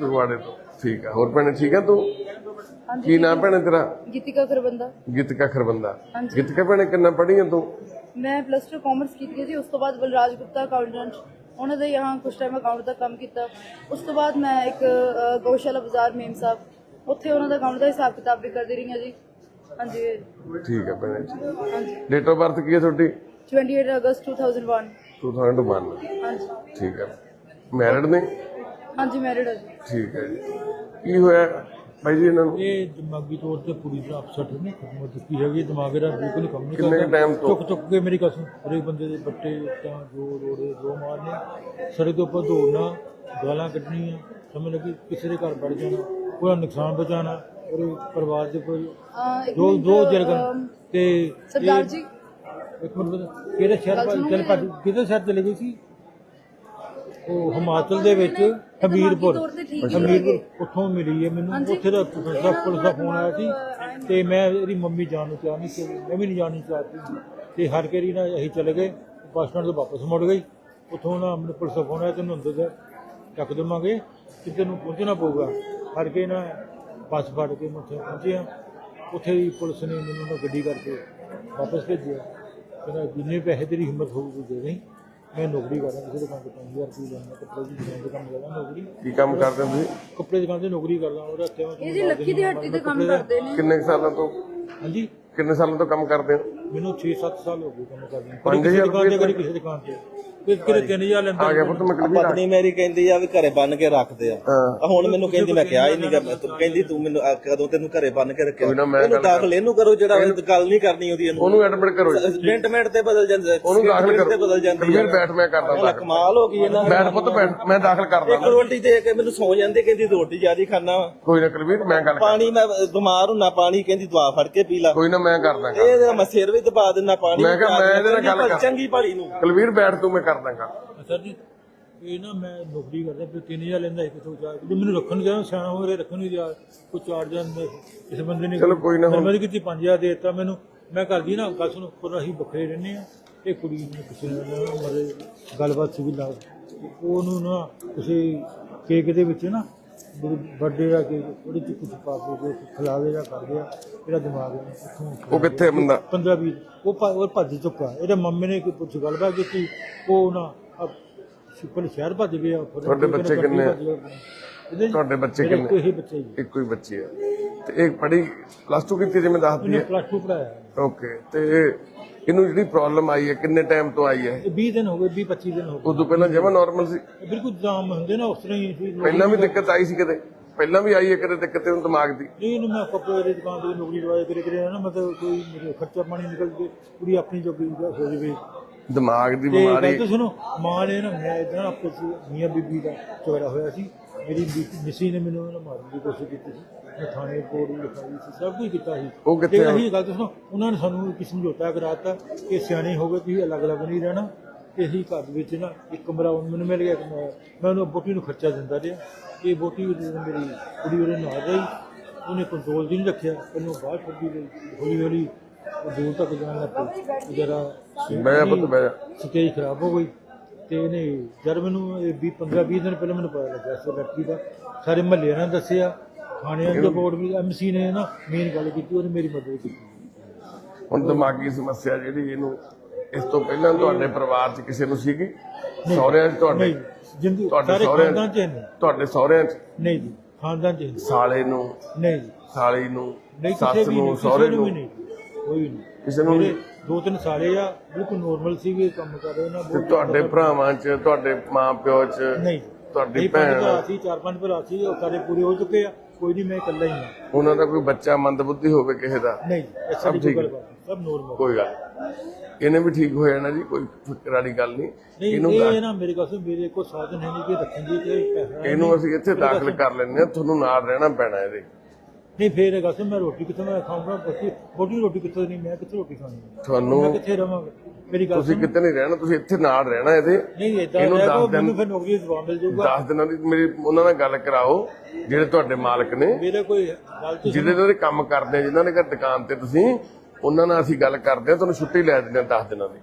ਫਗਵਾੜੇ ਤੋਂ। ਠੀਕ ਆ। ਹੋਰ ਭੈਣੇ ਠੀਕ ਆ ਤੂੰ? ਕੀ ਨਾਮ ਭੈਣੇ ਤੇਰਾ? ਗੀਤਿਕਾ ਖਰਬੰਦਾ। ਗੀਤਕਾ ਖਰਬੰਦਾ। ਹਾਂਜੀ। ਗੀਤਕਾ ਭੈਣੇ ਕਿੰਨਾ ਪੜ੍ਹੀ ਆ ਤੂੰ? ਮੈਂ ਪਲੱਸ 2 ਕਾਮਰਸ ਕੀਤੀ ਸੀ ਉਸ ਤੋਂ ਬਾਅਦ ਬਲਰਾਜ ਗੁਪਤਾ ਅਕਾਊਂਟੈਂਟ ਉਹਨਾਂ ਦੇ ਯਹਾਂ ਕੁਝ ਟਾਈਮ ਅਕਾਊਂਟ ਦਾ ਕੰਮ ਕੀਤਾ। ਉਸ ਤੋਂ ਬਾਅਦ ਮੈਂ ਇੱਕ ਅ, ਗਊਸ਼ਾਲਾ ਬਾਜ਼ਾਰ ਮੇਮ ਸਾਹਿਬ। ਉੱਥੇ ਉਹਨਾਂ ਦਾ ਅਕਾਊਂਟ ਦਾ ਹਿਸਾਬ ਕਿਤਾਬ ਵੀ ਕਰਦੀ ਰਹੀ ਹਾਂ ਜੀ। ਹਾਂਜੀ। ਠੀਕ ਆ ਭੈਣੇ ਹਾਂਜੀ। ਡੇਟ ਆਫ ਬਰਥ ਕੀ ਹੈ ਤੁਹਾਡੀ? 28 ਅਗਸਤ 2001 2001 ਹਾਂਜੀ। ਠੀਕ ਹੈ ਮੈਰਿਡ ਨੇ? ਹਾਂਜੀ ਮੈਰਿਡ ਹਾਂ ਜੀ। ਠੀਕ ਹੈ ਜੀ। ਕੀ ਹੋਇਆ ਭਾਈ ਜੀ ਇਹਨਾਂ ਨੂੰ? ਇਹ ਦਿਮਾਗੀ ਤੌਰ ਤੇ ਪੂਰੀ ਤਰ੍ਹਾਂ ਅਪਸੈਟ ਨੇ ਖਤਮ ਹੋ ਚੁੱਕੀ ਹੈਗੀ ਦਿਮਾਗ ਦਾ ਬਿਲਕੁਲ ਕੰਮ ਨਹੀਂ ਕਿੰਨੇ ਕੁ time ਤੋਂ? ਚੁੱਕ ਚੁੱਕ ਕੇ ਮੇਰੀ ਕਸਮ ਹਰੇਕ ਬੰਦੇ ਦੇ ਬੱਟੇ ਤਾਂ ਜੋ ਰੋੜੇ ਜੋ ਮਾਰਨੇ ਸੜਕ ਦੇ ਉੱਪਰ ਦੌੜਨਾ ਗਾਲਾਂ ਕੱਢਣੀਆਂ ਸਮਝ ਲੱਗੀ ਕਿਸੇ ਦੇ ਘਰ ਵੜ ਜਾਣਾ ਪੂਰਾ ਨੁਕਸਾਨ ਬਚਾਉਣਾ ਔਰ ਪਰਿਵਾਰ ਦੇ ਕੋਈ ਅ, ਇੱਕ ਦੋ ਮਿੰਟ, ਦੋ ਅ, ਜਰਗਨ ਤੇ ਸਰਦਾਰ ਇਹ- ਜੀ। ਇੱਕ ਮਿੰਟ ਬਤਾ ਕਿਹੜੇ ਸ਼ਹਿਰ ਗੱਲ ਭੱਜ ਸੁਣੋਗੇ? ਚੱਲ ਭੱਜ ਕਿਹਦੇ ਸ਼ਹਿਰ ਚਲੇ ਗਈ ਸੀ? ਉਹ ਹਿਮਾਚਲ ਦੇ ਵਿੱਚ ਹਮੀਰਪੁਰ। ਤੇ ਹਮੀਰਪੁਰ ਉੱਥੋਂ ਮਿਲੀ ਹੈ ਮੈਨੂੰ। ਉੱਥੇ ਦਾ ਪੁਲਿਸ ਦਾ ਪੁਲਿਸ ਦਾ ਫੋਨ ਆਇਆ ਸੀ ਤੇ ਮੈਂ ਇਹਦੀ ਮੰਮੀ ਜਾਣ ਨੂੰ ਚਾਹ ਨਹੀਂ ਸੀ। ਮੈਂ ਵੀ ਨਹੀਂ ਜਾਣੀ ਚਾਹਤੀ ਤੇ ਹਰ ਕੇਰੀ ਨਾ ਅਸੀਂ ਚਲੇ ਗਏ ਬੱਸ ਸਟੈਂਡ ਤੋਂ ਵਾਪਸ ਮੁੜ ਗਈ ਉੱਥੋਂ ਨਾ ਮੈਨੂੰ ਪੁਲਿਸ ਦਾ ਫੋਨ ਆਇਆ ਤੈਨੂੰ ਅੰਦਰ ਜਾ ਚੱਕ ਦੇਵਾਂਗੇ ਕਿ ਤੈਨੂੰ ਪਹੁੰਚਣਾ ਪਊਗਾ। ਹਰ ਕੇ ਨਾ ਬੱਸ ਫੜ ਕੇ ਮੈਂ ਉੱਥੇ ਪਹੁੰਚਿਆ ਉੱਥੇ ਹੀ ਪੁਲਿਸ ਨੇ ਮੈਨੂੰ ਨਾ ਗੱਡੀ ਕਰਕੇ ਵਾਪਸ ਭੇਜਿਆ। ਕਹਿੰਦਾ ਜਿੰਨੇ ਪੈਸੇ ਤੇਰੀ ਹਿੰਮਤ ਹੋਊਗੀ ਦੇ ਦੇ ਮੈਂ ਨੌਕਰੀ ਕਰਦਾ ਕਿਸੇ ਦੁਕਾਨ ਤੇ 5000 ਰੁਪਏ ਲੈਣਾ ਕੱਪੜੇ ਦੀ ਦੁਕਾਨ ਤੇ ਕੰਮ ਕਰਦਾ ਨੌਕਰੀ। ਕੀ ਕੰਮ ਕਰਦੇ ਹੋ ਤੁਸੀਂ? ਕੱਪੜੇ ਦੀ ਦੁਕਾਨ ਤੇ ਨੌਕਰੀ ਕਰਦਾ ਉਹ ਰੱਖਿਆ ਮੈਂ ਇਹ ਜੀ ਲੱਕੀ ਦੀ ਹੱਟੀ ਤੇ ਕੰਮ ਕਰਦੇ ਨੇ। ਕਿੰਨੇ ਕੁ ਸਾਲਾਂ ਤੋਂ? ਹਾਂਜੀ। ਕਿੰਨੇ ਸਾਲਾਂ ਤੋਂ ਕੰਮ ਕਰਦੇ ਹੋ? ਮੈਨੂੰ 6-7 ਸਾਲ ਹੋ ਗਏ ਕੰਮ ਕਰਦੀ ਨੂੰ। ਪੰਜ ਕਦੀ ਕਿਸੇ ਹਜ਼ਾਰ ਦੁਕਾਨ ਤੇ ਕਦੀ ਕਿਸੇ ਦੁਕਾਨ ਤੇ। ਕੋਈ ਕਿਰੇ 3000 ਲੈਂਦਾ। ਆ ਗਿਆ ਪੁੱਤ ਮੈਂ ਕਲਵੀਰ ਆ ਪਤਨੀ ਮੇਰੀ ਕਹਿੰਦੀ ਆ ਵੀ ਘਰੇ ਬੰਨ ਕੇ ਰੱਖਦੇ ਆ। ਹਾਂ। ਆ ਹੁਣ ਮੈਨੂੰ ਕਹਿੰਦੀ ਮੈਂ ਕਿਹਾ ਹੀ ਨਹੀਂਗਾ ਤੂੰ ਕਹਿੰਦੀ ਤੂੰ ਮੈਨੂੰ ਆ ਕਦੋਂ ਤੈਨੂੰ ਘਰੇ ਬੰਨ ਕੇ ਰੱਖਿਆ? ਕੋਈ ਨਾ ਮੈਂ ਇਹਨੂੰ ਗੱਲ ਕਰ- ਦਾਖਲ ਇਹਨੂੰ ਕਰੋ ਜਿਹੜਾ ਇਹ ਗੱਲ ਨਹੀਂ ਕਰਨੀ ਉਹਦੀ ਇਹਨੂੰ। ਉਹਨੂੰ ਐਡਮਿਟ ਕਰੋ ਜੀ। ਮਿੰਟ ਮਿੰਟ ਤੇ ਬਦਲ ਜਾਂਦੇ ਉਹਨੂੰ ਦਾਖਲ ਤੇ ਕਰੋ। ਬਦਲ ਜਾਂਦੀ ਕਲਵੀਰ ਬੈਠ ਮੈਂ ਕਰਦਾ ਆ ਦਾਖਲ। ਕਮਾਲ ਹੋ ਗਈ ਇਹਨਾਂ ਦੀ। ਬੈਠ ਪੁੱਤ ਬੈਠ। ਮੈਂ ਦਾਖਲ ਕਰਦਾ ਇੱਕ ਰੋਟੀ ਦੇ ਕੇ ਮੈਨੂੰ ਸੌ ਜਾਂਦੇ ਕਹਿੰਦੀ ਰੋਟੀ ਜਿਆਦੀ ਖਾਣਾ ਕੋਈ ਨਾ ਕਲਵੀਰ ਮੈਂ ਗੱਲ ਕਰ ਪਾਣੀ ਮੈਂ ਬਿਮਾਰ ਹੁੰਨਾ ਪਾਣੀ ਕਹਿੰਦੀ ਦਵਾ ਫੜ ਕੇ ਪੀ ਲਾ। ਕੋਈ ਨਾ ਮੈਂ ਕਰਦਾ ਗੱਲ। ਇਹ ਮੈਂ ਸਿਰ ਵੀ ਦਬਾ ਦਿੰਨਾ ਪਾਣੀ ਮੈਂ ਕਿਹਾ ਵੀ ਪਿਆ ਮੈਂ ਇਹਦੇ ਨਾਲ ਦਿੰਨਾ, ਗੱਲ ਕਰ- ਚੰਗੀ ਭਾਲੀ ਨੂੰ। ਕਲਵੀਰ ਬੈਠ ਤੂੰ ਮੈਂ ਕਰਦਾ ਗੱਲ ਸਰ ਜੀ ਇਹ ਨਾ ਮੈਂ ਨੌਕਰੀ ਕਰਦਾ ਫਿਰ 3000 ਲੈਂਦਾ ਇੱਕ ਤੋਂ ਚਾਰ। ਜੇ ਮੈਨੂੰ ਰੱਖਣ ਗਿਆ ਸਿਆਣਾ ਹੋ ਰਿਹਾ ਰੱਖਣ ਨਹੀਂ ਦਿਆ ਕੋਈ ਚਾਰ ਜਾਂਦਾ ਇਸ ਬੰਦੇ ਨੇ ਚਲੋ ਕੋਈ ਨਾ ਹੁਣ- ਮੈਂ ਕੀਤੀ 5000 ਦੇ ਦਿੱਤਾ ਮੈਨੂੰ। ਮੈਂ ਕਰਦੀ ਨਾ ਗੱਲ ਸੁਣ ਪਰ ਅਸੀਂ ਵੱਖਰੇ ਰਹਿੰਦੇ ਆ ਇਹ ਕੁੜੀ ਨੇ ਕਿਸੇ ਨਾਲ ਮਰੇ ਗੱਲਬਾਤ ਸੀ ਵੀ ਲਾ ਉਹਨੂੰ ਨਾ ਕਿਸੇ ਕੇਕ ਦੇ ਵਿੱਚ ਨਾ ਬਰਥਡੇ ਦਾ ਕੇਕ ਉਹਦੇ ਚ ਕੁਝ ਪਾ ਕੇ ਜੋ ਖਿਲਾਵੇ ਦਾ ਕਰ ਗਿਆ ਇਹਦਾ ਦਿਮਾਗ ਉੱਥੋਂ ਉਹ ਕਿੱਥੇ ਆ ਬੰਦਾ? 15 20 ਉਹ ਭੱਜ- ਉਹ ਭੱਜ ਚੁੱਕਾ। ਇਹਦੇ ਮੰਮੀ ਨੇ ਕੋਈ ਪੁੱਛ ਗੱਲਬਾਤ ਕੀਤੀ ਉਹ ਨਾ ਸ਼ੁਕਰ ਸ਼ਹਿਰ ਭੱਜ ਗਿਆ ਫਿਰ ਤੁਹਾਡੇ ਕੋਈ ਬੱਚੇ ਕਹਿੰਦਾ ਕਿੰਨੇ ਆ? ਭੱਜ ਗਿਆ। ਇਹਦੇ ਜੀ ਤੁਹਾਡੇ ਬੱਚੇ ਮੇਰੇ ਕਿੰਨੇ? ਕੋਈ ਹੀ ਬੱਚੇ ਜੀ। ਇੱਕੋ ਹੀ ਬੱਚੀ ਹੈ ਤੇ ਇੱਕ ਪੜ੍ਹੀ ਪਲੱਸ 2 ਕੀਤੀ ਜਿਵੇਂ ਦੱਸਦੀ ਹੈ ਪਲੱਸ 2 ਪੜਾਇਆ ਓਕੇ ਤੇ ਇਹਨੂੰ ਜਿਹੜੀ ਪ੍ਰੋਬਲਮ ਆਈ ਹੈ ਕਿੰਨੇ ਟਾਈਮ ਤੋਂ ਆਈ ਹੈ? ਇਹ 20 ਦਿਨ ਹੋ ਗਏ 20 25 ਦਿਨ ਹੋ ਉਦੋਂ ਪਹਿਲਾਂ ਜਮਾ ਨਾਰਮਲ ਸੀ। ਗਏ ਬਿਲਕੁਲ ਜਾਮ ਹੁੰਦੇ ਨਾ ਉਸ ਤਰ੍ਹਾਂ ਹੀ ਸੀ। ਪਹਿਲਾਂ ਵੀ ਦਿੱਕਤ ਆਈ ਸੀ ਕਦੇ ਪਹਿਲਾਂ ਵੀ ਆਈ ਹੈ ਕਦੇ ਦਿੱਕਤ ਇਹਨੂੰ ਦਿਮਾਗ ਦੀ? ਨਹੀਂ ਇਹਨੂੰ ਮੈਂ ਕੱਪੜੇ ਦੀ ਦੁਕਾਨ ਤੇ ਨੌਕਰੀ ਦਵਾਇਆ ਕਰੇ ਕਰੇ ਨਾ ਮਤਲਬ ਕੋਈ ਮੇਰੇ ਖਰਚਾ ਪਾਣੀ ਨਿਕਲ ਜੇ ਪੂਰੀ ਆਪਣੀ ਜੋਗੀ ਹੋ ਜਾਵੇ ਦਿਮਾਗ ਦੀ ਬਿਮਾਰੀ। ਤਾਂ ਸੁਣੋ ਮਾਂ ਨੇ ਨਾ ਮੈਂ ਇਦਾਂ ਆਪਸ ਮੀਆਂ ਬੀਬੀ ਦਾ ਝਗੜਾ ਹੋਇਆ ਸੀ। ਮੇਰੀ ਮਿਸੀ ਨੇ ਮੈਨੂੰ ਨਾ ਮਾਰਨ ਦੀ ਕੋਸ਼ਿਸ਼ ਕੀਤੀ ਸੀ। ਮੈਂ ਥਾਣੇ ਲਿਖਾਈ ਸੀ ਸਭ ਕੁਝ ਕੀਤਾ ਸੀ। ਉਹ ਕਿੱਥੇ ਤੇ ਆ? ਅਸੀਂ ਗੱਲ ਤਾਂ ਸੁਣੋ ਉਹਨਾਂ ਨੇ ਸਾਨੂੰ ਇੱਕ ਸਮਝੌਤਾ ਕਰਾਤਾ ਕਿ ਸਿਆਣੇ ਹੋ ਗਏ ਤੁਸੀਂ ਅਲੱਗ-ਅਲੱਗ ਨਹੀਂ ਰਹਿਣਾ। ਤੇ ਅਸੀਂ ਘਰ ਦੇ ਵਿੱਚ ਨਾ ਇੱਕ ਕਮਰਾ ਉਹ ਮੈਨੂੰ ਮਿਲ ਗਿਆ ਇੱਕ ਮੈਂ ਮੈਂ ਉਹਨੂੰ ਬੋਟੀ ਨੂੰ ਖਰਚਾ ਦਿੰਦਾ ਰਿਹਾ। ਇਹ ਬੋਟੀ ਜਦੋਂ ਮੇਰੀ ਕੁੜੀ ਉਹਦੇ ਨਾਲ ਰਹੀ। ਉਹਨੇ ਕੰਟਰੋਲ ਦੀ ਨਹੀਂ ਰੱਖਿਆ। ਇਹਨੂੰ ਬਾਹਰ ਛੱਡੀ ਗਈ ਹੌਲੀ ਹੌਲੀ ਉਹ ਦੂਰ ਤੱਕ ਜਾਣ ਲੱਗ ਪਈ। ਜਰਾ ਬਹਿ ਜਾ ਪੁੱਤ ਬਹਿ ਜਾ ਸਟੇਜ ਖਰਾਬ ਹੋ ਗਈ। ਤੇ ਇਹਨੇ ਜਦ ਮੈਨੂੰ ਇਹ 20 15 20 ਦਿਨ ਪਹਿਲਾਂ ਮੈਨੂੰ ਪਤਾ ਲੱਗਾ ਇਸ ਲੜਕੀ ਦਾ। ਸਾਰੇ ਮਹੱਲੇ ਨੇ ਦੱਸਿਆ। ਥਾਣਿਆਂ ਦੇ ਰਿਪੋਰਟ ਵੀ ਐਮਸੀ ਨੇ ਨਾ ਮੇਨ ਗੱਲ ਕੀਤੀ ਉਹਨੇ ਮੇਰੀ ਮਦਦ ਕੀਤੀ। ਹੁਣ ਦਿਮਾਗੀ ਸਮੱਸਿਆ ਜਿਹੜੀ ਇਹਨੂੰ ਇਸ ਤੋਂ ਪਹਿਲਾਂ ਤੁਹਾਡੇ ਪਰਿਵਾਰ 'ਚ ਕਿਸੇ ਨੂੰ ਸੀਗੀ? ਸਹੁਰਿਆਂ 'ਚ ਤੁਹਾਡੇ ਨਹੀਂ। ਜਿੰਦੀ ਤੁਹਾਡੇ ਸਾਰੇ ਸਹੁਰਿਆਂ ਖਾਨਦਾਨ 'ਚ ਨਹੀਂ ਤੁਹਾਡੇ ਸਹੁਰਿਆਂ 'ਚ? ਨਹੀਂ ਜੀ ਖਾਨਦਾਨ ਚ ਨਹੀਂ ਸਾਲੇ ਨੂੰ? ਨਹੀਂ। ਜੀ ਸਾਲੀ ਨੂੰ? ਨਹੀਂ ਕਿਸੇ ਸੱਸ ਵੀ ਨੂੰ? ਨਹੀਂ ਸਹੁਰੇ ਕਿਸੇ ਨੂੰ ਵੀ ਨਹੀਂ। ਕੋਈ ਵੀ ਨਹੀਂ। ਕਿਸੇ ਨੂੰ ਮੇਰੇ ਨਹੀਂ? ਦੋ ਤਿੰਨ ਸਾਲੇ ਆ ਬਿਲਕੁਲ ਨੋਰਮਲ ਸੀਗੇ ਕੰਮ ਕਰ ਰਹੇ ਨਾ ਤੇ ਤੁਹਾਡੇ ਭਰਾਵਾਂ 'ਚ ਤੁਹਾਡੇ ਮਾਂ ਪਿਓ 'ਚ ਨਹੀਂ। ਤੁਹਾਡੀ ਨਹੀਂ ਭੈਣ ਭਰਾ ਸੀ ਚਾਰ ਪੰਜ ਭਰਾ ਸੀ ਉਹ ਸਾਰੇ ਪੂਰੇ ਹੋ ਚੁੱਕੇ ਆ। ਕੋਈ ਨਹੀਂ ਮੈਂ ਇਕੱਲਾ ਹੀ ਹਾਂ। ਉਹਨਾਂ ਦਾ ਕੋਈ ਬੱਚਾ ਮੰਦਬੁੱਧੀ ਹੋਵੇ ਕਿਸੇ ਦਾ? ਨਹੀਂ ਦੀ ਠੀਕ ਹੈ। ਸਭ ਨੋਰਮਲ ਕੋਈ ਗੱਲ ਨਹੀਂ। ਇਹਨੇ ਵੀ ਠੀਕ ਹੋ ਜਾਣਾ ਜੀ ਕੋਈ ਫਿਕਰ ਵਾਲੀ ਗੱਲ ਨਹੀਂ। ਨਹੀਂ ਇਹਨੂੰ ਇਹ ਨਾ ਮੇਰੇ ਕੋਲ ਮੇਰੇ ਕੋਲ ਸਾਧਨ ਹੈ ਨਹੀਂ ਕਿ ਰੱਖਣ ਦੀ ਤੇ ਪੈਸਾ ਹੈ ਇਹਨੂੰ ਅਸੀਂ ਇੱਥੇ ਦਾਖਲ ਕਰ ਲੈਂਦੇ ਹਾਂ ਤੁਹਾਨੂੰ ਨਾਲ ਰਹਿਣਾ ਪੈਣਾ ਇਹਦੇ। ਨਹੀਂ ਫੇਰ ਇਹ ਗੱਲ ਸੁਣ, ਮੈਂ ਰੋਟੀ ਕਿੱਥੋਂ ਮੈਂ ਖਾਊਂਗਾ? ਬੱਚੀ ਰੋਟੀ ਰੋਟੀ ਕਿੱਥੋਂ ਨਹੀਂ ਮੈਂ ਕਿੱਥੇ ਰੋਟੀ ਖਾਣੀ ਹੈ? ਤੁਹਾਨੂੰ ਮੈਂ ਕਿੱਥੇ ਰਵਾਂਗਾ? ਮੇਰੀ ਗੱਲ ਤੁਸੀਂ ਸੁਣ। ਕਿਤੇ ਨਹੀਂ ਰਹਿਣਾ ਤੁਸੀਂ ਇੱਥੇ ਨਾਲ ਰਹਿਣਾ ਇਹਦੇ। ਨਹੀਂ ਇਦਾਂ ਇਹਨੂੰ ਰਹਿ ਦੱਸ ਦਿਨ- ਮੈਨੂੰ ਫਿਰ ਨੌਕਰੀ ਦਾ ਜਵਾਬ ਮਿਲ ਜਾਊਗਾ। 10 ਦਿਨਾਂ ਦੀ ਮੇਰੀ ਉਹਨਾਂ ਨਾਲ ਗੱਲ ਕਰਾਓ ਜਿਹੜੇ ਤੁਹਾਡੇ ਮਾਲਕ ਨੇ। ਮੇਰੇ ਕੋਈ ਗੱਲ ਤੇ ਜਿਹੜੇ ਉਹਨਾਂ ਦੇ ਕੰਮ ਕਰਦੇ ਆ ਜਿਨ੍ਹਾਂ ਦੇ ਘਰ ਦੁਕਾਨ ਤੇ ਤੁਸੀਂ ਉਹਨਾਂ ਨਾਲ ਅਸੀਂ ਗੱਲ ਕਰਦੇ ਆ ਤੁਹਾਨੂੰ ਛੁੱਟੀ ਲੈ ਦਿੰਦੇ ਆ 10 ਦਿਨਾਂ ਦੀ।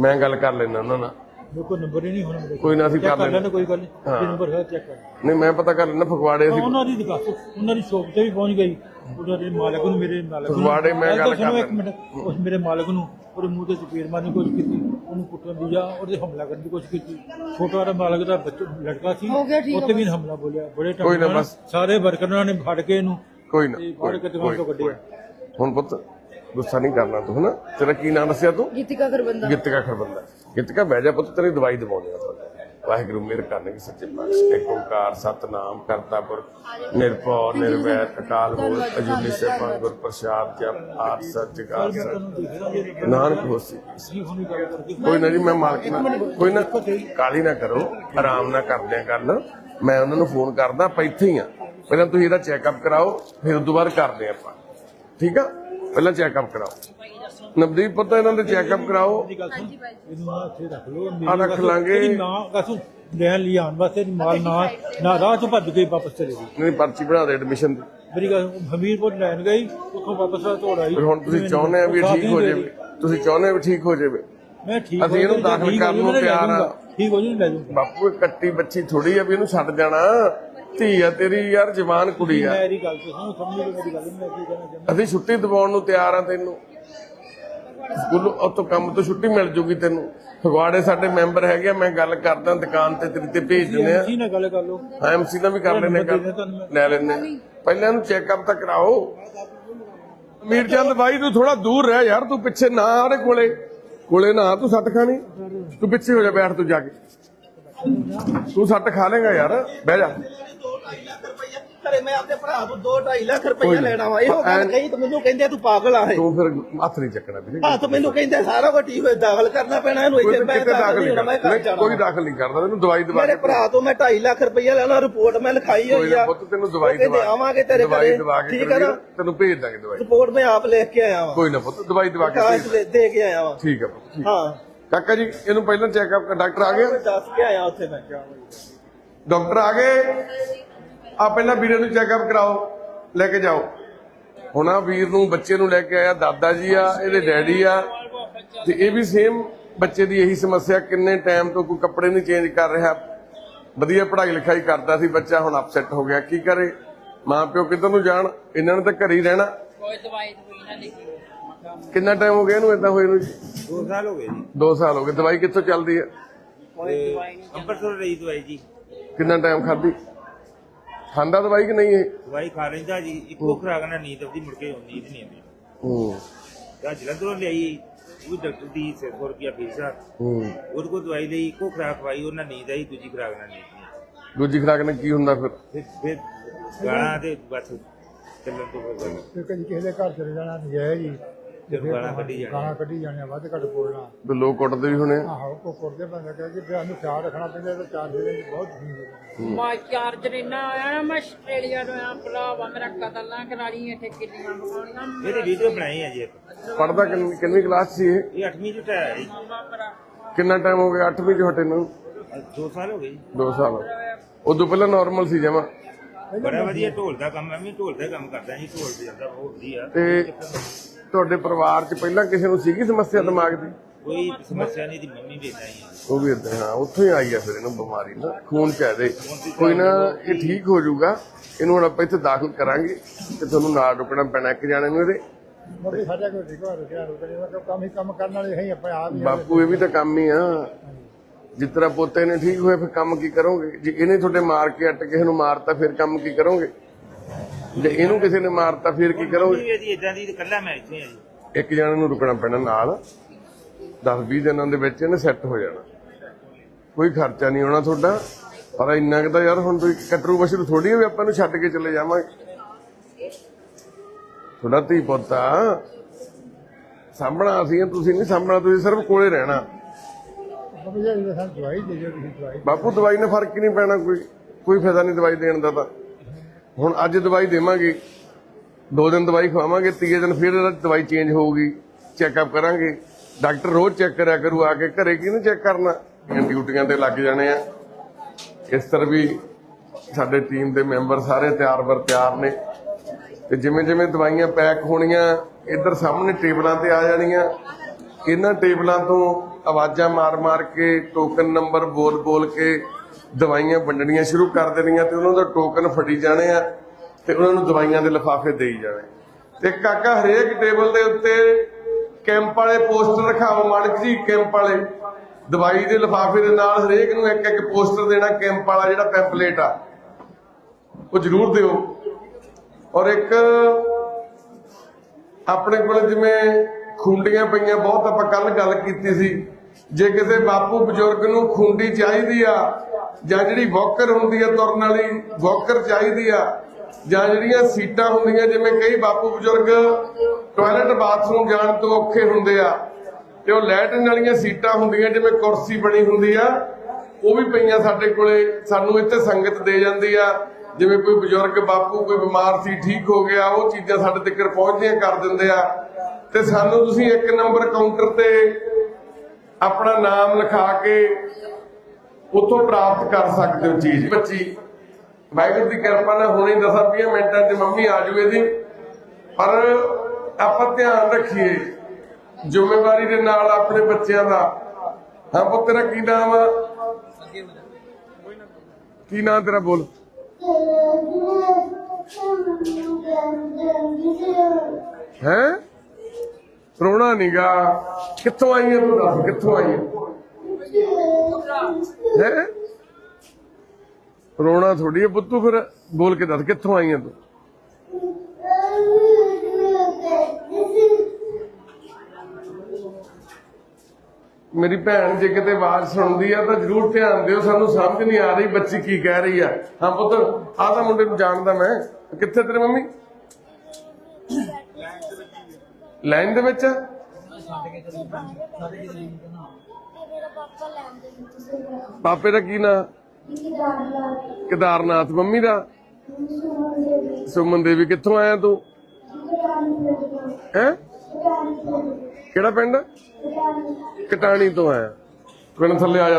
ਮੈਂ ਗੱਲ ਕਰ ਲੈਣਾ ਉਹਨਾਂ ਨਾਲ। ਮੇਰੇ ਕੋਲ ਨੰਬਰ ਹੀ ਨਹੀਂ ਹੋਣਾ ਮੇਰੇ ਕੋਈ ਨਾ ਅਸੀਂ ਕਰ ਲੈਣਾ ਕੋਈ ਗੱਲ ਨਹੀਂ। ਜੇ ਨੰਬਰ ਹੈ ਚੈੱਕ ਕਰ ਨਹੀਂ ਮੈਂ ਪਤਾ ਕਰ ਲੈਣਾ ਫਗਵਾੜੇ ਅਸੀਂ ਉਹਨਾਂ ਦੀ ਦੁਕਾਨ ਉਹਨਾਂ ਦੀ ਸ਼ੋਪ ਤੇ ਵੀ ਪਹੁੰਚ ਗਈ। ਉਹਨਾਂ ਦੇ ਮਾਲਕ ਨੂੰ ਮੇਰੇ ਮਾਲਕ ਨੂੰ ਫਗਵਾੜੇ ਮੈਂ ਗੱਲ ਕਰ ਇੱਕ ਮਿੰਟ। ਉਸ ਮੇਰੇ ਮਾਲਕ ਨੂੰ ਉਹਦੇ ਮੂੰਹ ਤੇ ਚਪੇੜ ਮਾਰਨ ਦੀ ਕੋਸ਼ਿਸ਼ ਕੀਤੀ। ਉਹਨੂੰ ਕੁੱਟਣ ਦੀ ਜਾਂ ਉਹਦੇ ਹਮਲਾ ਕਰਨ ਦੀ ਕੋਸ਼ਿਸ਼ ਕੀਤੀ। ਛੋਟਾ ਵਾਲਾ ਮਾਲਕ ਦਾ ਬੱਚਾ ਲੜਕਾ ਸੀ। ਉੱਤੇ ਵੀ ਹਮਲਾ ਬੋਲਿਆ। ਬੜੇ ਬਸ। ਸਾਰੇ ਵਰਕਰਾਂ ਨੇ ਫੜ ਕੇ ਇਹਨੂੰ ਕੋਈ ਨਾ ਫੜ ਕੇ ਦੁਕਾਨ ਤੋਂ ਕੱਢਿਆ ਹੁਣ ਪੁੱਤ ਗੁੱਸਾ ਨਹੀਂ ਕਰਨਾ ਤੂੰ ਹਨਾ? ਤੇਰਾ ਕੀ ਨਾਮ ਦੱਸਿਆ ਤੂੰ? ਗੀਤਿਕਾ ਖਰਬੰਦਾ। ਗਿੱਤਕਾ ਖਰਬੰਦਾ। ਗਿੱਤਕਾ ਬਹਿ ਜਾ ਪੁੱਤ ਤੇਰੀ ਦਵਾਈ ਦਵਾਉਂਦੇ ਆ ਵਾਹਿਗੁਰੂ ਮਿਹਰ ਕਰਨਗੇ ਸੱਚੇ ਪਾਤਸ਼ਾਹ ਏਕ ਓੰਕਾਰ ਸਤਨਾਮ ਕਰਤਾਪੁਰ ਨਿਰਭਉ ਨਿਰਵੈਰ ਅਕਾਲ ਮੂਰਤ ਅਜੂਨੀ ਸੈਭੰ ਗੁਰ ਪ੍ਰਸਾਦ ਜਪ ਆਦ ਸੱਚ ਜਗਾਰ ਸੱਚ ਨਾਨਕ ਹੋਸੀ ਕੋਈ ਨਾ ਜੀ ਮੈਂ ਮਾਲਕ ਨਾਲ ਕੋਈ ਨਾ ਕਾਲੀ ਨਾ ਕਰੋ ਆਰਾਮ ਨਾਲ ਕਰਦੇ ਆ ਗੱਲ ਮੈਂ ਉਹਨਾਂ ਨੂੰ ਫੋਨ ਕਰਦਾ ਆਪਾਂ ਇੱਥੇ ਹੀ ਆ। ਪਹਿਲਾਂ ਤੁਸੀਂ ਇਹਦਾ ਚੈੱਕਅਪ ਕਰਾਓ ਫਿਰ ਉਸ ਤੋਂ ਬਾਅਦ ਕਰਦੇ ਆਪਾਂ। ਠੀਕ ਆ? ਪਹਿਲਾਂ ਚੈੱਕਅਪ ਕਰਾਓ। ਨਵਦੀਪ ਪੁੱਤ ਇਹਨਾਂ ਦੇ ਚੈੱਕਅਪ ਕਰਾਓ। ਇਹਨੂੰ ਨਾ ਇੱਥੇ ਰੱਖ ਲਓ ਆ ਰੱਖ ਲਾਂਗੇ। ਇਹਦੀ ਨਾ ਕਸੂ ਲੈਣ ਲਈ ਆਉਣ ਵਾਸਤੇ ਇਹਦੀ ਮਾਲ ਨਾ ਨਾ ਰਾਹ ਚ ਭੱਜ ਕੇ ਵਾਪਸ ਚਲੇ ਗਈ। ਨਹੀਂ ਪਰਚੀ ਬਣਾ ਦੇ ਐਡਮਿਸ਼ਨ ਦੀ। ਮੇਰੀ ਗੱਲ ਹਮੀਰਪੁਰ ਲੈਣ ਗਈ ਉੱਥੋਂ ਵਾਪਸ ਆ ਤੋੜ ਆਈ। ਫਿਰ ਹੁਣ ਤੁਸੀਂ ਚਾਹੁੰਦੇ ਆ ਵੀ ਇਹ ਠੀਕ ਹੋ ਜਾਵੇ? ਤੁਸੀਂ ਚਾਹੁੰਦੇ ਆ ਵੀ ਠੀਕ ਹੋ ਜਾਵੇ? ਮੈਂ ਠੀਕ ਅਸੀਂ ਇਹਨੂੰ ਜਾਊਂ, ਦਾਖਲ ਠੀਕ ਹੋ ਕਰਨ ਨੂੰ ਜਾਊਂ, ਮੈਂ ਲੈ ਤਿਆਰ ਆ। ਜਾਊਂਗਾ। ਠੀਕ ਹੋ ਜੂ ਲੈ ਜੂਗਾ ਬਾਪੂ ਇਹ ਕੱਟੀ ਬੱਚੀ ਥੋੜੀ ਆ ਵੀ ਇਹਨੂੰ ਛੱਡ ਜਾਣਾ। ਧੀ ਆ ਤੇਰੀ ਯਾਰ ਜਵਾਨ ਕੁੜੀ ਆ। ਮੇਰੀ ਗੱਲ ਤੇ ਸੁਣੋ ਸਮਝ ਮੇਰੀ ਗੱਲ ਮੈਂ ਕੀ ਕਹਿਣਾ ਚਾਹੁੰਦਾ। ਅਸੀਂ ਛੁੱਟੀ ਦਿਵਾਉਣ ਨੂੰ ਤਿਆਰ ਆ ਤੈਨੂੰ। ਸਕੂਲੋਂ ਉਤੋਂ ਕੰਮ ਤੋਂ ਛੁੱਟੀ ਮਿਲ ਜੂਗੀ ਤੈਨੂੰ। ਫਗਵਾੜੇ ਸਾਡੇ ਮੈਂਬਰ ਹੈਗੇ ਆ ਮੈਂ ਗੱਲ ਕਰਦਾ ਦੁਕਾਨ ਤੇ ਤੇਰੀ ਤੇ ਭੇਜ ਦਿੰਦੇ ਆ। ਸੀ ਨਾ ਗੱਲ ਕਰ ਲਓ। ਐਮਸੀ ਨਾਲ ਵੀ ਕਰ ਲੈਣੇ ਗੱਲ। ਲੈ ਲੈਣੇ ਪਹਿਲਾਂ ਇਹਨੂੰ ਚੈੱਕਅਪ ਤਾਂ ਕਰਾਓ। ਮੀਰਚੰਦ ਬਾਈ ਤੂੰ ਥੋੜਾ ਦੂਰ ਰਹਿ ਯਾਰ ਤੂੰ ਪਿੱਛੇ ਨਾ ਆ ਉਹਦੇ ਕੋਲੇ। ਕੋਲੇ ਨਾ ਆ, ਤੂੰ ਸੱਟ ਖਾਣੀ। ਤੂੰ ਪਿੱਛੇ ਹੋ ਜਾ ਬੈਠ ਤੂੰ ਜਾ ਕੇ। ਤੂੰ ਸੱਟ ਖਾ ਲੇਗਾ ਯਾਰ ਬਹਿ ਜਾ। ਘਰੇ ਮੈਂ ਆਪਣੇ ਭਰਾ ਤੋਂ 2.5 ਲੱਖ ਰੁਪਇਆ ਲੈਣਾ ਵਾ ਇਹੋ ਗੱਲ ਕਹੀ ਤਾਂ ਮੈਨੂੰ ਕਹਿੰਦੇ ਤੂੰ ਪਾਗਲ ਆ ਇਹ। ਤੂੰ ਫਿਰ ਹੱਥ ਨਹੀਂ ਚੱਕਣਾ ਵੀਰੇ। ਹਾਂ ਤਾਂ ਮੈਨੂੰ ਕਹਿੰਦੇ ਸਾਰਾ ਕੁਝ ਠੀਕ ਹੋਏ ਦਾਖਲ ਕਰਨਾ ਪੈਣਾ ਇਹਨੂੰ ਕੋਈ ਇੱਥੇ ਮੈਂ ਕਿਤੇ ਦਾਖਲ ਨਹੀਂ ਹੋਣਾ, ਮੈਂ ਕਰਦਾ ਘਰ ਜਾਣਾ। ਕੋਈ ਦਖਲ ਨਹੀਂ ਕਰਦਾ ਤੈਨੂੰ ਦਵਾਈ ਦਵਾ ਮੇਰੇ ਕੇ ਭਰਾ ਤੋਂ ਮੈਂ 2.5 ਲੱਖ ਰੁਪਇਆ ਲੈਣਾ ਰਿਪੋਰਟ ਮੈਂ ਲਿਖਾਈ ਹੋਈ ਕੋਈ ਆ ਪੁੱਤ ਤੈਨੂੰ ਦਵਾਈ ਉਹ ਕਹਿੰਦੇ ਦਵਾ ਆਵਾਂਗੇ ਤੇਰੇ ਦਵਾਈ ਘਰੇ। ਦਵਾ ਕੇ ਠੀਕ ਹੈ ਨਾ? ਤੈਨੂੰ ਭੇਜ ਦਾਂਗੇ ਦਵਾਈ। ਰਿਪੋਰਟ ਮੈਂ ਆਪ ਲਿਖ ਕੇ ਆਇਆ ਵਾਂ। ਕੋਈ ਨਾ ਪੁੱਤ ਦਵਾਈ ਦਵਾ ਕੇ ਕਾਗਜ਼ ਭੇਜ ਲੈ- ਦੇ ਕੇ ਆਇਆ ਵਾਂ। ਠੀਕ ਹੈ। ਕਾਕਾ ਜੀ ਇਹਨੂੰ ਪਹਿਲਾਂ ਚੈੱਕਅਪ ਡਾਕਟਰ ਆ ਗਿਆ? ਦੱਸ ਕੇ ਆਇਆ ਉੱਥੇ ਮੈਂ। ਡਾਕਟਰ ਆ ਗਏ। ਆ ਪਹਿਲਾਂ ਵੀਰੇ ਨੂੰ ਚੈੱਕਅਪ ਕਰਾਓ ਲੈ ਕੇ ਜਾਓ। ਹੁਣ ਆ ਵੀਰ ਨੂੰ ਬੱਚੇ ਨੂੰ ਲੈ ਕੇ ਆਇਆ ਦਾਦਾ ਜੀ ਆ ਇਹਦੇ ਡੈਡੀ ਆ। ਤੇ ਇਹ ਵੀ ਸੇਮ ਬੱਚੇ ਦੀ ਇਹੀ ਸਮੱਸਿਆ ਕਿੰਨੇ ਟਾਈਮ ਤੋਂ ਕੋਈ ਕੱਪੜੇ ਨਹੀਂ ਚੇਂਜ ਕਰ ਰਿਹਾ। ਵਧੀਆ ਪੜ੍ਹਾਈ ਲਿਖਾਈ ਕਰਦਾ ਸੀ ਬੱਚਾ ਹੁਣ ਅਪਸੈਟ ਹੋ ਗਿਆ। ਕੀ ਕਰੇ? ਮਾਂ ਪਿਓ ਕਿੱਧਰ ਨੂੰ ਜਾਣ? ਇਹਨਾਂ ਨੇ ਤਾਂ ਘਰੇ ਹੀ ਰਹਿਣਾ। ਕੋਈ ਦਵਾਈ ਦਵਾਈ ਨਾ ਲਿਖੀ। ਕਿੰਨਾ ਟਾਈਮ ਹੋ ਗਿਆ ਇਹਨੂੰ ਇਦਾਂ ਹੋਏ ਨੂੰ? ਜੀ 2 ਸਾਲ ਹੋ ਗਏ ਜੀ। 2 ਸਾਲ ਹੋ ਗਏ। ਦਵਾਈ ਕਿੱਥੋਂ ਚੱਲਦੀ ਹੈ ਤੇ ਅੰਮ੍ਰਿਤਸਰ ਰਹੀ ਦਵਾਈ ਜੀ। ਕਿੰਨਾ ਟਾਈਮ ਖਾਧੀ? ਖਾਂਦਾ ਦਵਾਈ ਕਿ ਨਹੀਂ ਇਹ? ਦਵਾਈ ਖਾ ਲੈਂਦਾ ਜੀ ਇੱਕੋ ਖੁਰਾਕ ਨਾਲ ਨੀਂਦ ਆਉਂਦੀ ਮੁੜ ਕੇ ਨੀਂਦ ਨਹੀਂ ਆਉਂਦੀ। ਹੂੰ। ਤਾਂ ਜਲੰਧਰੋਂ ਲਿਆਈ ਉਹ ਡਾਕਟਰ ਦੀ 600 ਰੁਪਿਆ ਫੀਸ ਆ ਹੂੰ। ਉਹਦੇ ਕੋਲ ਦਵਾਈ ਲਈ ਇੱਕੋ ਖੁਰਾਕ ਖਵਾਈ ਉਹਨਾਂ ਨੀਂਦ ਆਈ ਦੂਜੀ ਖੁਰਾਕ ਨਾਲ ਨੀਂਦ ਨਹੀਂ ਆਈ। ਦੂਜੀ ਖੁਰਾਕ ਨਾਲ ਕੀ ਹੁੰਦਾ ਫਿਰ? ਫਿਰ ਫਿਰ ਗਾਲਾਂ ਤੇ ਬਸ ਚੱਲਣ ਤੋਂ ਕਦੀ ਕਿਸੇ ਦੇ ਘਰ ਚਲੇ ਜਾਣਾ ਨਜਾਇਜ਼ ਹੀ। ਗਾਲਾਂ ਕੱਢੀ ਜਾਣੀਆਂ। ਵੱਧ ਘੱਟ ਬੋਲਣਾ। ਤੇ ਲੋਕ ਕੁੱਟਦੇ ਵੀ ਹੋਣੇ। ਆ। ਆਹੋ ਕੋ ਕਰਦੇ ਬੰਦਾ ਕਹਿੰਦੇ ਕਿ ਸਾਨੂੰ ਖਿਆਲ ਰੱਖਣਾ ਪੈਂਦਾ ਤੇ ਚਾਰ ਦੇ ਬਹੁਤ ਠੀਕ ਮੈਂ ਚਾਰਜ ਰਹਿਣਾ ਆਇਆ ਨਾ ਮੈਂ ਆਸਟ੍ਰੇਲੀਆ ਤੋਂ ਆ ਭਰਾਵਾ ਮੇਰਾ ਕਤਲ ਨਾ ਕਰਾ ਲਈ ਇੱਥੇ ਕਿੰਨੀਆਂ ਬਗਾਉਣੀਆਂ ਇਹਦੀ ਵੀਡੀਓ ਬਣਾਈ ਹੈ ਜੀ ਇੱਕ। ਪੜਦਾ ਕਿੰਨੀ ਕਿੰਨੀ ਕਲਾਸ ਸੀ ਇਹ? ਇਹ 8ਵੀਂ ਚ ਟਾਇਆ ਜੀ। ਕਿੰਨਾ ਟਾਈਮ ਹੋ ਗਿਆ 8ਵੀਂ ਚ ਹਟੇ ਨੂੰ? 2 ਸਾਲ ਹੋ ਗਏ ਜੀ। 2 ਸਾਲ। ਉਦੋਂ ਪਹਿਲਾਂ ਨਾਰਮਲ ਸੀ ਜਮਾ। ਬੜਾ ਵਧੀਆ ਢੋਲ ਦਾ ਕੰਮ ਮੈਂ ਵੀ ਢੋਲ ਦਾ ਕੰਮ ਕਰਦਾ ਜੀ ਢੋਲ ਤੇ ਜਾਂਦਾ ਬਹੁਤ ਵਧੀਆ। ਤੇ ਤੁਹਾਡੇ ਪਰਿਵਾਰ ਚ ਪਹਿਲਾਂ ਕਿਸੇ ਨੂੰ ਸੀਗੀ ਸਮੱਸਿਆ ਦਿਮਾਗ ਦੀ? ਕੋਈ ਸਮੱਸਿਆ ਨਹੀਂ ਦੀ ਮੰਮੀ ਵੀ ਏਦਾਂ ਹੀ ਆ। ਉਹ ਵੀ ਏਦਾਂ ਹਾਂ ਉੱਥੋਂ ਹੀ ਆਈ ਆ ਫਿਰ ਇਹਨੂੰ ਬਿਮਾਰੀ ਨਾ ਖੂਨ ਚ ਇਹਦੇ। ਕੋਈ ਨਾ ਇਹ ਠੀਕ ਹੋ ਜਾਊਗਾ। ਇਹਨੂੰ ਹੁਣ ਆਪਾਂ ਇੱਥੇ ਦਾਖਲ ਕਰਾਂਗੇ ਤੇ ਤੁਹਾਨੂੰ ਨਾਲ ਰੁਕਣਾ ਪੈਣਾ ਇੱਕ ਜਾਣੇ ਨੂੰ ਇਹਦੇ। ਮੋਦੀ ਸਾਡਾ ਕੋਈ ਠੀਕ ਹੋ ਰਿਹਾ ਰੁਕਣੇ ਕੰਮ ਹੀ ਕੰਮ ਕਰਨ ਵਾਲੇ ਅਸੀਂ ਆਪਣੇ ਆਪ ਹੀ ਬਾਪੂ ਇਹ ਵੀ ਤਾਂ ਕੰਮ ਹੀ ਆ। ਜਿਸ ਤਰ੍ਹਾਂ ਪੋਤੇ ਨੇ ਠੀਕ ਹੋਏ ਫਿਰ ਕੰਮ ਕੀ ਕਰੋਗੇ? ਜੇ ਇਹਨੇ ਤੁਹਾਡੇ ਮਾਰ ਕੇ ਅੱਟ ਕਿਸੇ ਨੂੰ ਮਾਰਤਾ ਫਿਰ ਕੰਮ ਕੀ ਕਰੋਗੇ? ਜੇ ਇਹਨੂੰ ਕਿਸੇ ਨੇ ਮਾਰਤਾ ਫਿਰ ਕੀ ਕਰੋਗੇ? ਵੀ ਇਹਦੀ ਏਦਾਂ ਦੀ ਇਕੱਲਾ ਮੈਂ ਇੱਥੇ ਆ ਜੀ। ਇੱਕ ਜਣੇ ਨੂੰ ਰੁਕਣਾ ਪੈਣਾ ਨਾਲ। 10-20 ਦਿਨਾਂ ਦੇ ਵਿੱਚ ਇਹਨੇ ਸੈੱਟ ਹੋ ਜਾਣਾ। ਕੋਈ ਖਰਚਾ ਨਹੀਂ ਆਉਣਾ ਤੁਹਾਡਾ। ਪਰ ਇੰਨਾ ਕੁ ਤਾਂ ਯਾਰ ਹੁਣ ਤੁਸੀਂ ਕਟਰੂ ਬਸ਼ਰੂ ਥੋੜੀ ਵੀ ਆਪਾਂ ਨੂੰ ਛੱਡ ਕੇ ਚਲੇ ਜਾਵਾਂਗੇ। ਤੁਹਾਡਾ ਧੀ ਪੁੱਤਾ ਸਾਂਭਣਾ ਅਸੀਂ ਆ, ਤੁਸੀਂ ਨਹੀਂ ਸਾਂਭਣਾ ਤੁਸੀਂ ਸਿਰਫ ਕੋਲੇ ਰਹਿਣਾ। ਮੰਮੀ ਜੀ ਸਾਨੂੰ ਦਵਾਈ ਦੇ ਦਿਓ ਤੁਸੀਂ ਦਵਾਈ ਬਾਪੂ ਦਵਾਈ ਨਾਲ ਫ਼ਰਕ ਹੀ ਨਹੀਂ ਪੈਣਾ ਕੋਈ। ਕੋਈ ਫਾਇਦਾ ਨਹੀਂ ਦਵਾਈ ਦੇਣ ਦਾ ਤਾਂ। ਹੁਣ ਅੱਜ ਦਵਾਈ ਦੇਵਾਂਗੇ। ਦੋ ਦਿਨ ਦਵਾਈ ਖਵਾਵਾਂਗੇ, ਤੀਏ ਦਿਨ ਫਿਰ ਦਵਾਈ ਚੇਂਜ ਹੋਊਗੀ। ਚੈੱਕਅਪ ਕਰਾਂਗੇ। ਡਾਕਟਰ ਰੋਜ਼ ਚੈੱਕ ਕਰਿਆ ਕਰੂ, ਆ ਕੇ ਘਰੇ ਕਿਹਨੂੰ ਚੈੱਕ ਕਰਨਾ? ਇਹ ਡਿਊਟੀਆਂ ਤੇ ਲੱਗ ਜਾਣੇ ਆ। ਇਸ ਤਰ੍ਹਾਂ ਵੀ ਸਾਡੇ ਟੀਮ ਦੇ ਮੈਂਬਰ ਸਾਰੇ ਤਿਆਰ ਬਰ ਤਿਆਰ ਨੇ। ਤੇ ਜਿਵੇਂ ਜਿਵੇਂ ਦਵਾਈਆਂ ਪੈਕ ਹੋਣੀਆਂ, ਇੱਧਰ ਸਾਹਮਣੇ ਟੇਬਲਾਂ ਤੇ ਆ ਜਾਣੀਆਂ। ਇਹਨਾਂ ਟੇਬਲਾਂ ਤੋਂ ਆਵਾਜ਼ਾਂ ਮਾਰ-ਮਾਰ ਕੇ ਟੋਕਨ ਨੰਬਰ ਬੋਲ-ਬੋਲ ਕੇ ਦਵਾਈਆਂ ਵੰਡਣੀਆਂ ਸ਼ੁਰੂ ਕਰ ਦੇਣੀਆਂ ਤੇ ਉਹਨਾਂ ਦਾ ਟੋਕਨ ਫੜੀ ਜਾਣੇ ਆ ਤੇ ਉਹਨਾਂ ਨੂੰ ਦਵਾਈਆਂ ਦੇ ਲਿਫਾਫੇ ਦੇਈ ਜਾਣੇ। ਤੇ ਕਾਕਾ ਹਰੇਕ ਟੇਬਲ ਦੇ ਉੱਤੇ ਕੈਂਪ ਵਾਲੇ ਪੋਸਟਰ ਰਖਾਓ ਮਾਨਕ ਜੀ ਕੈਂਪ ਵਾਲੇ। ਦਵਾਈ ਦੇ ਲਿਫਾਫੇ ਦੇ ਨਾਲ ਹਰੇਕ ਨੂੰ ਇੱਕ ਇੱਕ ਪੋਸਟਰ ਦੇਣਾ ਕੈਂਪ ਵਾਲਾ ਜਿਹੜਾ ਪੈਂਪਲੇਟ ਆ। ਉਹ ਜ਼ਰੂਰ ਦਿਓ। ਔਰ ਇੱਕ ਆਪਣੇ ਕੋਲ ਜਿਵੇਂ ਖੁੰਡੀਆਂ ਪਈਆਂ, ਬਹੁਤ ਆਪਾਂ ਕੱਲ ਗੱਲ ਕੀਤੀ ਸੀ। ਜੇ ਕਿਸੇ ਬਾਪੂ ਬਜ਼ੁਰਗ ਨੂੰ ਖੁੰਡੀ ਚਾਹੀਦੀ ਆ ਜਾਂ ਜਿਹੜੀ ਵੋਕਰ ਹੁੰਦੀ ਆ ਤੁਰਨ ਵਾਲੀ, ਵੋਕਰ ਚਾਹੀਦੀ ਆ, ਜਾਂ ਜਿਹੜੀਆਂ ਸੀਟਾਂ ਹੁੰਦੀਆਂ, ਜਿਵੇਂ ਕਈ ਬਾਪੂ ਬਜ਼ੁਰਗ ਟਾਇਲਟ ਬਾਥਰੂਮ ਜਾਣ ਤੋਂ ਔਖੇ ਹੁੰਦੇ ਆ, ਤੇ ਉਹ ਲੈਟਰਨ ਵਾਲੀਆਂ ਸੀਟਾਂ ਹੁੰਦੀਆਂ, ਜਿਵੇਂ ਕੁਰਸੀ ਬਣੀ ਹੁੰਦੀ ਆ, ਉਹ ਵੀ ਪਈਆਂ ਸਾਡੇ ਕੋਲੇ, ਸਾਨੂੰ ਇੱਥੇ ਸੰਗਤ ਦੇ ਜਾਂਦੀ ਆ। ਜਿਵੇਂ ਕੋਈ ਬਜ਼ੁਰਗ ਬਾਪੂ ਕੋਈ ਬਿਮਾਰ ਸੀ, ਠੀਕ ਹੋ ਗਿਆ, ਉਹ ਚੀਜ਼ਾਂ ਸਾਡੇ ਤੱਕ ਪਹੁੰਚਦੀਆਂ ਕਰ ਦਿੰਦੇ ਆ। ਤੇ ਸਾਨੂੰ ਤੁਸੀਂ ਇੱਕ ਨੰਬਰ ਕਾਊਂਟਰ ਤੇ ਆਪਣਾ ਨਾਮ ਲਿਖਾ ਕੇ ਉੱਥੋਂ ਪ੍ਰਾਪਤ ਕਰ ਸਕਦੇ ਹੋ ਚੀਜ਼। ਬੱਚੀ, ਵਾਹਿਗੁਰੂ ਦੀ ਕਿਰਪਾ ਨਾਲ ਹੁਣੇ 10-20 ਮਿੰਟਾਂ 'ਚ ਮੰਮੀ ਆ ਜੂ ਇਹਦੀ। ਪਰ ਆਪਾਂ ਧਿਆਨ ਰੱਖੀਏ, ਜ਼ਿੰਮੇਵਾਰੀ ਦੇ ਨਾਲ ਆਪਣੇ ਬੱਚਿਆਂ ਦਾ। ਹਾਂ ਪੁੱਤ, ਤੇਰਾ ਕੀ ਨਾਮ ਆ? ਕੀ ਨਾਮ ਤੇਰਾ ਬੋਲ। ਹੈ? ਰੋਣਾ ਨੀਗਾ। ਕਿੱਥੋਂ ਆਈ ਹੈ ਤੂੰ ਦੱਸ, ਕਿੱਥੋਂ ਆਈ ਹੈ ਹੈ? ਰੋਣਾ ਥੋੜੀ ਹੈ ਪੁੱਤੂ ਫਿਰ। ਬੋਲ ਕੇ ਦੱਸ ਕਿੱਥੋਂ ਆਈ ਹੈ ਤੂੰ? ਮੇਰੀ ਭੈਣ ਜੇ ਕਿਤੇ ਆਵਾਜ਼ ਸੁਣਦੀ ਆ ਤਾਂ ਜਰੂਰ ਧਿਆਨ ਦਿਓ ਸਾਨੂੰ ਸਮਝ ਨਹੀਂ ਆ ਰਹੀ ਬੱਚੀ ਕੀ ਕਹਿ ਰਹੀ ਆ। ਹਾਂ ਪੁੱਤ ਆਹ ਤਾਂ ਮੁੰਡੇ ਨੂੰ ਜਾਣਦਾ ਮੈਂ। ਕਿੱਥੇ ਤੇਰੀ ਮੰਮੀ? ਲਾਈਨ ਦੇ ਵਿੱਚ? ਆ? ਪਾਪੇ ਦਾ ਕੀ ਨਾਂ? ਕੇਦਾਰਨਾਥ। ਮੰਮੀ ਦਾ? ਸੁਮਨ ਦੇਵੀ। ਕਿੱਥੋਂ ਆਇਆ ਤੂੰ? ਹੈ? ਕਿਹੜਾ ਪਿੰਡ? ਕਟਾਣੀ ਤੋਂ ਆਇਆ। ਪਿੰਡ ਥੱਲੇ ਆ ਜਾ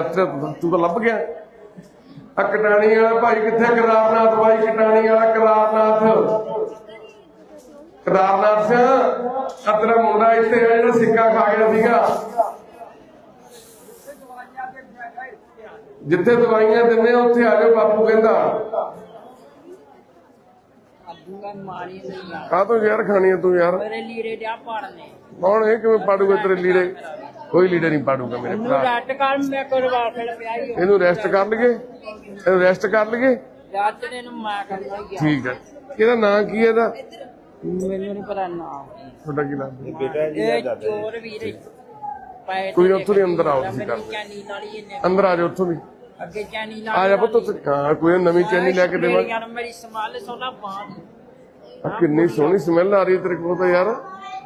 ਤੂੰ ਤਾਂ ਲੱਭ ਗਿਆ। ਆ ਕਟਾਣੀ ਵਾਲਾ ਭਾਈ ਕਿੱਥੇ? ਕੇਦਾਰਨਾਥ ਭਾਈ ਕਟਾਣੀ ਵਾਲਾ ਕੇਦਾਰਨਾਥ। ਕੇਦਾਰਨਾਥ ਸਿੰਘ ਆ ਤੇਰਾ ਮੁੰਡਾ ਇੱਥੇ ਆ ਜਿਹੜਾ ਸਿੱਕਾ ਖਾ ਗਿਆ ਸੀਗਾ। ਜਿੱਥੇ ਦਵਾਈਆਂ ਦਿੰਦੇ ਆ ਉੱਥੇ ਆ ਜਾਓ ਬਾਪੂ ਕਹਿੰਦਾ। ਆ ਤੋਂ ਯਾਰ ਖਾਣੀ ਆ ਤੂੰ ਯਾਰ। ਮੇਰੇ ਲੀੜੇ ਡਿਆ ਪਾੜਨੇ। ਕੌਣ ਇਹ ਕਿਵੇਂ ਪਾੜੂਗਾ ਤੇਰੇ ਲੀੜੇ? ਕੋਈ ਲੀੜੇ ਨਹੀਂ ਪਾੜੂਗਾ ਮੇਰੇ ਭਰਾ। ਰੱਟ ਕਰ ਮੈਂ ਕੋਈ ਵਾਫਲ ਪਿਆ ਹੀ ਇਹਨੂੰ ਰੈਸਟ ਕਰ ਲਈਏ? ਇਹਨੂੰ ਰੈਸਟ ਕਰ ਲਈਏ? ਰਾਤ ਨੇ ਨੂੰ ਮੈਂ ਕਰਨਾ ਹੀ ਗਿਆ ਠੀਕ ਹੈ ਇਹਦਾ ਨਾਂ ਕੀ ਹੈ ਇਹਦਾ? ਮੈਨੂੰ ਨਹੀਂ ਪਤਾ ਨਾ ਤੁਹਾਡਾ ਕੀ ਨਾਮ? ਹੈ ਬੇਟਾ ਜੀ ਇਹ ਚੋਰ ਵੀਰੇ ਪੈ ਕੋਈ ਨਾ ਉੱਥੋਂ ਦੀ ਅੰਦਰ ਆਓ ਤੁਸੀਂ ਕਰ ਦਿਓ। ਚੈਨੀ ਨਾਲੀ ਇਹਨੇ ਅੰਦਰ ਆ ਜਾਓ ਉੱਥੋਂ ਦੀ। ਅੱਗੇ ਚੈਨੀ ਆ ਜਾ ਪੁੱਤ ਉੱਥੇ। ਹਾਂ ਕੋਈ ਨਾ ਨਵੀਂ ਚੈਨੀ ਲੈ ਕੇ ਦੇਵਾਂ। ਯਾਰ ਮੇਰੀ ਸੰਭਾਲ ਸੋਨਾ ਬਾਹਰ ਆਹ ਕਿੰਨੀ ਸੋਹਣੀ ਸਮੈਲ ਆ ਰਹੀ ਹੈ ਤੇਰੇ ਕੋਲ ਤਾਂ ਯਾਰ।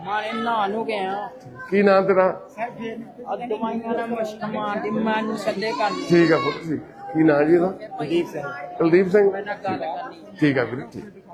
ਮਾਰੇ ਨਾ ਨੂੰ ਗਿਆ। ਕੀ ਨਾਂ ਤੇਰਾ? ਆ ਦਵਾਈਆਂ ਨਾਲ ਮੁਸ਼ਕ ਮਾਰਦੀ ਮੈਨੂੰ ਸੱਦੇ ਕਰਨੀ ਠੀਕ ਆ ਪੁੱਤ ਜੀ। ਕੀ ਨਾਂ ਜੀ ਇਹਦਾ? ਕੁਲਦੀਪ ਸਿੰਘ। ਕੁਲਦੀਪ ਸਿੰਘ। ਮੈਂ ਨਾ ਗੱਲ ਕਰਨੀ। ਠੀਕ ਆ ਵੀਰੇ ਠੀਕ।